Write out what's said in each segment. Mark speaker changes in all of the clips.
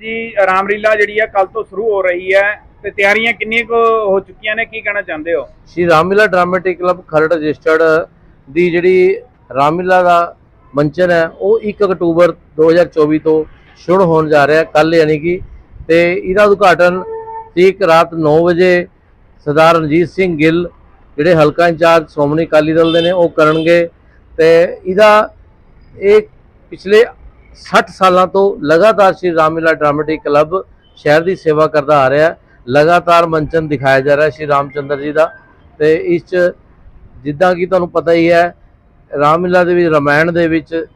Speaker 1: ਜੀ ਰਾਮਲੀਲਾ ਜਿਹੜੀ ਹੈ ਕੱਲ ਤੋਂ ਸ਼ੁਰੂ ਹੋ ਰਹੀ ਹੈ ਤੇ ਤਿਆਰੀਆਂ ਕਿੰਨੀਆਂ ਕੁ ਹੋ ਚੁੱਕੀਆਂ ਨੇ, ਕੀ ਕਹਿਣਾ ਚਾਹੁੰਦੇ ਹੋ?
Speaker 2: Shri Ramlila dramatic club Kharar registered ਦੀ ਜਿਹੜੀ ਰਾਮਲੀਲਾ ਦਾ ਮੰਚਨ ਹੈ, ਉਹ 1 ਅਕਤੂਬਰ 2024 ਤੋਂ ਸ਼ੁਰੂ ਹੋਣ ਜਾ ਰਿਹਾ ਕੱਲ ਯਾਨੀ ਕਿ ਤੇ ਇਹਦਾ ਉਦਘਾਟਨ ਠੀਕ ਰਾਤ 9 ਵਜੇ ਸਰਦਾਰ ਰਣਜੀਤ ਸਿੰਘ ਗਿੱਲ, ਜਿਹੜੇ ਹਲਕਾ ਇੰਚਾਰਜ ਸ਼੍ਰੋਮਣੀ ਅਕਾਲੀ ਦਲ ਦੇ ਨੇ, ਉਹ ਕਰਨਗੇ ਤੇ ਇਹਦਾ ਇਹ ਪਿਛਲੇ 60 ਸਾਲਾਂ ਤੋਂ ਲਗਾਤਾਰ ਸ਼੍ਰੀ ਰਾਮਲੀਲਾ ਡਰਾਮੈਟਿਕ ਕਲੱਬ ਸ਼ਹਿਰ ਦੀ ਸੇਵਾ ਕਰਦਾ ਆ ਰਿਹਾ ਲਗਾਤਾਰ ਮੰਚਨ ਦਿਖਾਇਆ ਜਾ ਰਿਹਾ ਸ਼੍ਰੀ ਰਾਮਚੰਦਰ ਜੀ ਦਾ। ਤੇ ਇਸ ਚ ਜਿੱਦਾਂ ਕਿ ਤੁਹਾਨੂੰ ਪਤਾ ਹੀ ਹੈ, ਰਾਮਲੀਲਾ ਦੇ ਵਿੱਚ ਰਮਾਇਣ ਦੇ ਵਿੱਚ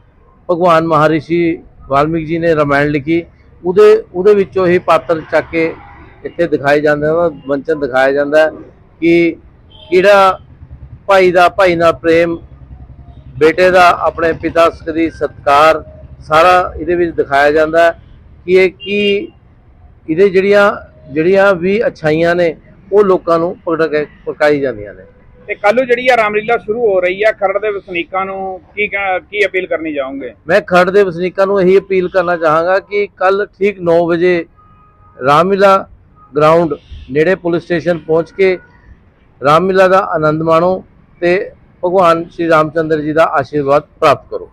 Speaker 2: ਭਗਵਾਨ ਮਹਾਰਿਸ਼ੀ ਵਾਲਮੀਕ ਜੀ ਨੇ ਰਮਾਇਣ ਲਿਖੀ। ਉਹਦੇ ਉਹਦੇ ਵਿੱਚੋਂ ਹੀ ਪਾਤਰ ਚੱਕ ਕੇ ਇੱਥੇ ਦਿਖਾਏ ਜਾਂਦੇ ਹਨ, ਮੰਚਨ ਦਿਖਾਇਆ ਜਾਂਦਾ ਕਿ ਕਿਹੜਾ ਭਾਈ ਦਾ, ਭਾਈ ਨਾਲ ਪ੍ਰੇਮ, ਬੇਟੇ ਦਾ ਆਪਣੇ ਪਿਤਾ ਦੀ ਸਤਕਾਰ ਸਾਰਾ ਇਹਦੇ ਵਿੱਚ ਦਿਖਾਇਆ ਜਾਂਦਾ ਹੈ ਕਿ ਇਹ ਕੀ ਇਹਦੇ ਜਿਹੜੀਆਂ ਜਿਹੜੀਆਂ ਵੀ ਅਛਾਈਆਂ ਨੇ ਉਹ ਲੋਕਾਂ ਨੂੰ ਪ੍ਰਕਾਈ ਜਾਂਦੀਆਂ ਨੇ।
Speaker 1: ਤੇ ਕੱਲ ਨੂੰ ਜਿਹੜੀ ਹੈ ਰਾਮਲੀਲਾ ਸ਼ੁਰੂ ਹੋ ਰਹੀ ਹੈ ਖਰੜ ਦੇ ਵਸਨੀਕਾਂ ਨੂੰ ਕੀ ਕੀ ਅਪੀਲ ਕਰਨੀ ਚਾਹੋਗੇ?
Speaker 2: ਮੈਂ ਖੜ ਦੇ ਵਸਨੀਕਾਂ ਨੂੰ ਇਹੀ ਅਪੀਲ ਕਰਨਾ ਚਾਹਾਂਗਾ ਕਿ ਕੱਲ ਠੀਕ 9 ਵਜੇ ਰਾਮਲੀਲਾ ਗਰਾਊਂਡ ਨੇੜੇ ਪੁਲਿਸ ਸਟੇਸ਼ਨ ਪਹੁੰਚ ਕੇ ਰਾਮਲੀਲਾ ਦਾ ਆਨੰਦ ਮਾਣੋ ਤੇ ਭਗਵਾਨ ਸ਼੍ਰੀ ਰਾਮਚੰਦਰ ਜੀ ਦਾ ਆਸ਼ੀਰਵਾਦ ਪ੍ਰਾਪਤ ਕਰੋ।